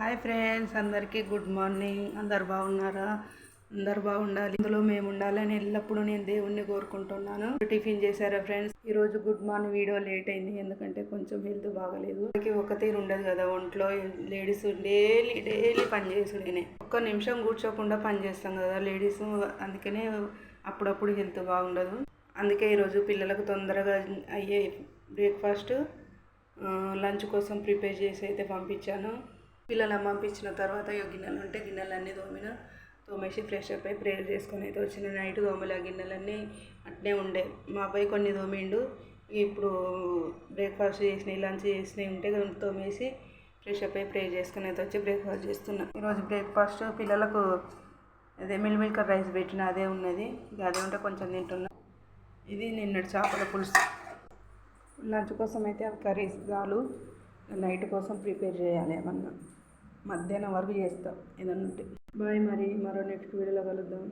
Hi friends అందరికీ good morning. అందరు బాగున్నారా? అందరు బాగుండాలి. ఇందులో మేము ఉండాలని ఎల్లప్పుడూ నేను దేవుణ్ణి కోరుకుంటున్నాను. టిఫిన్ చేశారా ఫ్రెండ్స్? ఈ రోజు గుడ్ మార్నింగ్ వీడియో లేట్ అయింది ఎందుకంటే కొంచెం హెల్త్ బాగలేదు. మనకి ఒక తీరు ఉండదు కదా ఒంట్లో లేడీస్ డైలీ డైలీ పని చేసుడేనే. ఒక్క నిమిషం కూర్చోకుండా పని చేస్తాం కదా లేడీస్ అందుకనే అప్పుడప్పుడు హెల్త్ బాగుండదు. అందుకే ఈరోజు పిల్లలకు తొందరగా అయ్యే బ్రేక్ఫాస్ట్ లంచ్ కోసం ప్రిపేర్ చేసి అయితే పంపించాను. పిల్లలను పంపించిన తర్వాత గిన్నెలు ఉంటే గిన్నెలన్నీ తోమిన తోమేసి ఫ్రెష్ అప్ అయి ప్రేయర్ చేసుకొని అయితే వచ్చిన నైట్ తోమలే ఆ గిన్నెలన్నీ అట్నే ఉండే. మా అబ్బాయి కొన్ని తోమిండు. ఇప్పుడు బ్రేక్ఫాస్ట్ చేసినవి లంచ్ చేసినవి ఉంటే తోమేసి ఫ్రెష్ అప్ అయి ప్రే చేసుకుని అయితే వచ్చి బ్రేక్ఫాస్ట్ చేస్తున్నా. ఈరోజు బ్రేక్ఫాస్ట్ పిల్లలకు అదే మిల్ మిల్కర్ రైస్ పెట్టిన అదే ఉన్నది. ఇక అదే ఉంటే కొంచెం తింటున్నా. ఇది నిన్నటి చేపల పులుసు. లంచ్ కోసం అయితే అవి కర్రీస్ చాలు నైట్ కోసం ప్రిపేర్ చేయాలి ఏమన్నా మధ్యాహ్నం వరకు చేస్తాం ఏదన్నా ఉంటే. బాయ్ మరి మరో నెక్స్ట్ వీడియోలో కలుద్దాం.